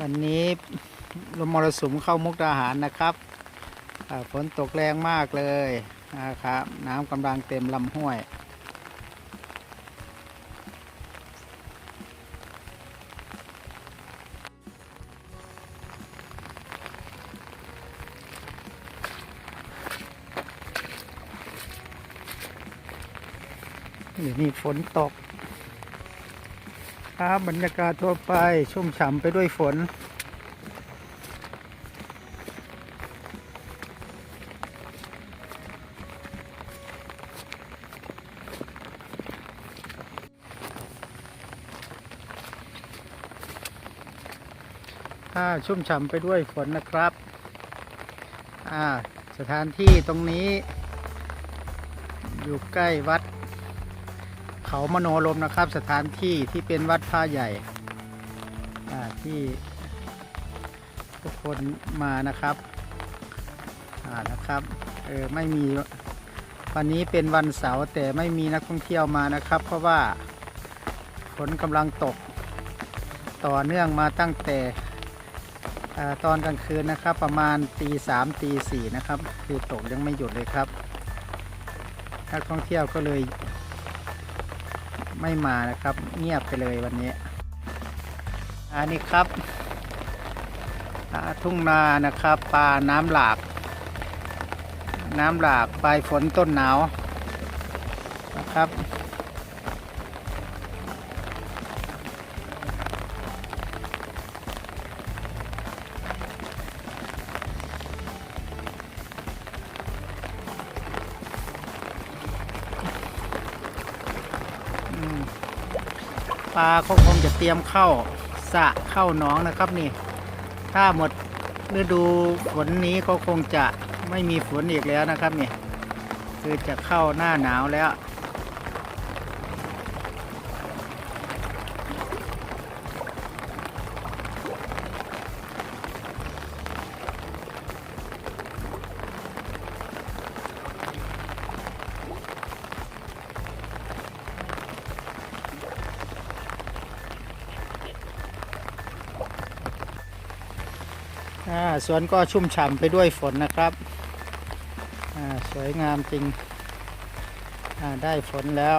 วันนี้ลมมรสุมเข้ามุกดาหารนะครับฝนตกแรงมากเลยนะครับ น้ำกำลังเต็มลำห้วย นี่ฝนตก ครับบรรยากาศทั่วไปชุ่มฉ่ำไปด้วยฝนอ่าชุ่มฉ่ำไปด้วยฝนนะครับ อ่า สถานที่ตรงนี้ อยู่ใกล้วัด เขามโนลมนะครับ สถานที่ที่เป็นวัดพระใหญ่ที่ทุกคนมานะครับนะครับเออไม่มีวันนี้เป็นวันเสาร์แต่ไม่มีนักท่องเที่ยวมานะครับ เพราะว่าฝนกำลังตกต่อเนื่องมาตั้งแต่ตอนกลางคืนนะครับ ประมาณตีสามตีสี่นะครับ คือตกยังไม่หยุดเลยครับ นักท่องเที่ยวก็เลย ไม่มานะครับ เงียบไปเลยวันนี้ อันนี้ครับทุ่งนานะครับปลาน้ำหลาก น้ำหลากปลายฝนต้นหนาวนะครับ ปลาเขาคงจะเตรียมเข้าสะเข้าหนองนะครับนี่ ถ้าหมดฤดูฝนนี้ก็คงจะไม่มีฝนอีกแล้วนะครับนี่ คือจะเข้าหน้าหนาวแล้ว สวนก็ชุ่มฉ่ำไปด้วยฝนนะครับ สวยงามจริงได้ฝนแล้ว